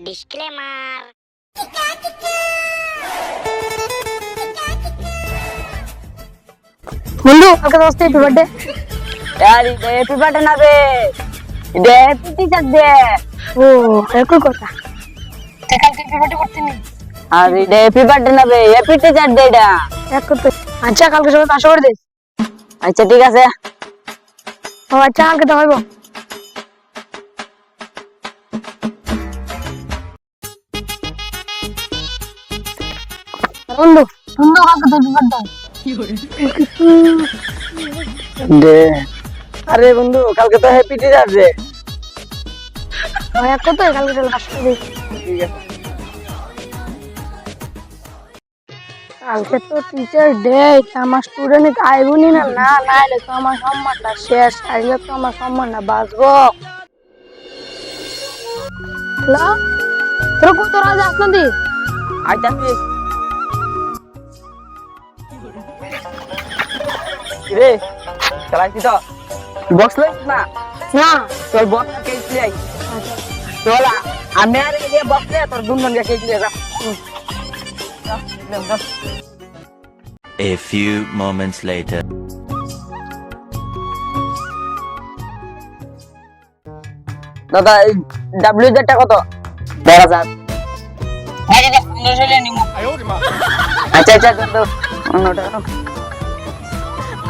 Disclaimer ముందు ఒక దోస్తు హ్యాపీ బర్త్డే యార్ ఇది హ్యాపీ బర్త్డే నాబే ఇది హ్యాపీ టీచర్ డే ఓ ఎక్కువ కొత్త కాల్ హ్యాపీ బర్త్డే করতেনি আর ఇది హ్যাপি బর্త్డే নাবে హ్যাপీ টিচার డే এটা ఎక్కువ আচ্ছা কালকে সবাই পাশে করে দিস আচ্ছা ঠিক আছে ও আচ্ছা কালকে তো হইব বন্ধু বন্ধু বার্থডে ডে আরে বন্ধু কালকে তো হ্যাপি ডে ভাই এক করতে কালকে চলে করে ঠিক আছে। কালকে তো টিচার ডে আমার স্টুডেন্ট আইবনি না? না না এলে তো আমার সম্মানটা শেষ আইলে তো আমার সম্মানটা বাঁচবো। হ্যালো? তোর কত রাজা আপনাদের আচ্ছা রে চালাইছি তো? বক্স লইছ না। না। তোর বক্স কেক লিয়াই চল আমি আর এই বক্স তোর দুজন কে কেক যা A few moments later. দাদা এই ডাব্লিউ জেডটা কত? দেড় হাজার। আচ্ছা আচ্ছা অন্যটা কেন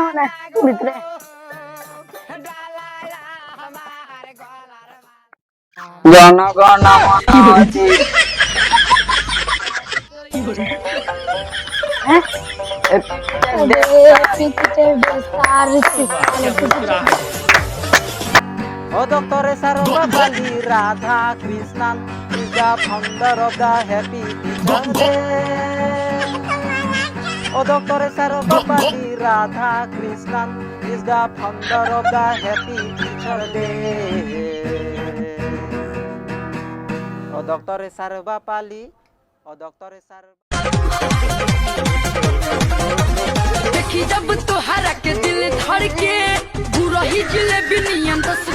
মানে ভিতরে জনগণ মন Dr. Sarvapalli Radha Krishnan is the founder of the Happy Teacher Day. O Dr. Sarvapalli Radha Krishnan is the founder of the Happy Teacher Day. O Dr. Sarvapalli, O Dr. Sarvapalli. देखी जब तोहरा के दिल धड़के बुरा ही जिलेबी नियम दस